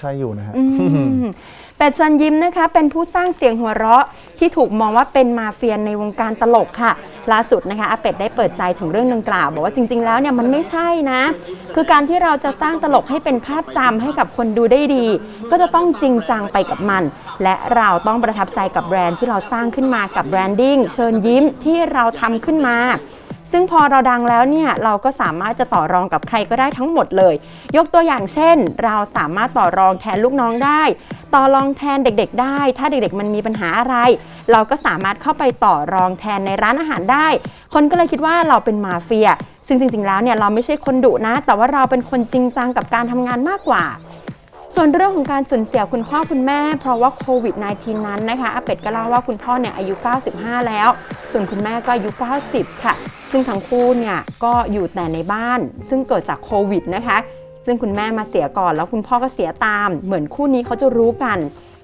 ใช่อยู่นะฮะ อืมเป็ดเชิญยิ้มนะคะ เป็นผู้สร้างเสียงหัวเราะที่ถูกมองว่าเป็นมาเฟียในวงการตลกค่ะ ล่าสุดนะคะอาเป็ดได้เปิดใจถึงเรื่องดังกล่าว บอกว่าจริง ๆ แล้วเนี่ยมันไม่ใช่นะ คือการที่เราจะสร้างตลกให้เป็นภาพจำให้กับคนดูได้ดี ก็จะต้องจริงจังไปกับมัน และเราต้องประทับใจกับแบรนด์ที่เราสร้างขึ้นมากับแบรนดิ้งเชิญยิ้มที่เราทำขึ้นมา ซึ่งพอเราดังแล้วเนี่ยเราก็สามารถจะต่อรองกับใครก็ได้ทั้งหมดเลย ยกตัวอย่างเช่น เราสามารถต่อรองแทนลูกน้องได้ ต่อรองแทนเด็กๆ ได้ ถ้าเด็กๆ มันมีปัญหาอะไร เราก็สามารถเข้าไปต่อรองแทนในร้านอาหารได้ คนก็เลยคิดว่าเราเป็นมาเฟีย ซึ่งจริงๆ แล้วเนี่ยเราไม่ใช่คนดุนะ แต่ว่าเราเป็นคนจริงจังกับการทำงานมากกว่าส่วนเรื่องของการสูญเสียคุณพ่อคุณแม่เพราะว่าโควิด -19 นั้นนะคะอาเป็ดก็เล่าว่าคุณพ่อเนี่ยอายุ 95 แล้ว ส่วนคุณแม่ก็อายุ 90 ค่ะ ซึ่งทั้งคู่เนี่ยก็อยู่แต่ในบ้าน ซึ่งเกิดจากโควิดนะคะ ซึ่งคุณแม่มาเสียก่อนแล้วคุณพ่อก็เสียตาม เหมือนคู่นี้เขาจะรู้กัน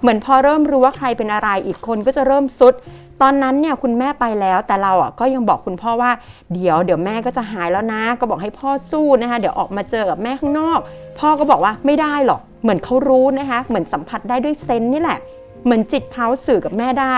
เหมือนพอเริ่มรู้ว่าใครเป็นอะไรอีกคนก็จะเริ่มซุด ตอนนั้นเนี่ยคุณแม่ไปแล้วแต่เราอะก็ยังบอกคุณพ่อว่าเดี๋ยวเดี๋ยวแม่ก็จะหายแล้วนะ ก็บอกให้พ่อสู้นะคะ เดี๋ยวออกมาเจอกับแม่ข้างนอก พ่อก็บอกว่าไม่ได้หรอก เหมือนเขารู้นะคะ เหมือนสัมผัสได้ด้วยเซนนี่แหละ เหมือนจิตเขาสื่อกับแม่ได้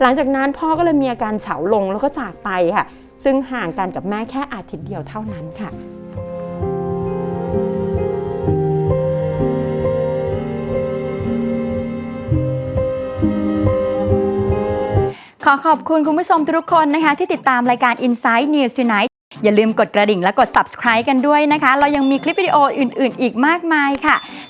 หลังจากนั้นพ่อก็เลยมีอาการเฉาลงแล้วก็จากไปค่ะ ซึ่งห่างกันกับแม่แค่อาทิตย์เดียวเท่านั้นค่ะขอขอบคุณคุณผู้ชมทุกคนนะคะ ที่ติดตามรายการ Inside News Tonight อย่าลืมกดกระดิ่งและกด subscribe กันด้วยนะคะ เรายังมีคลิปวิดีโออื่น ๆ อีกมากมายค่ะ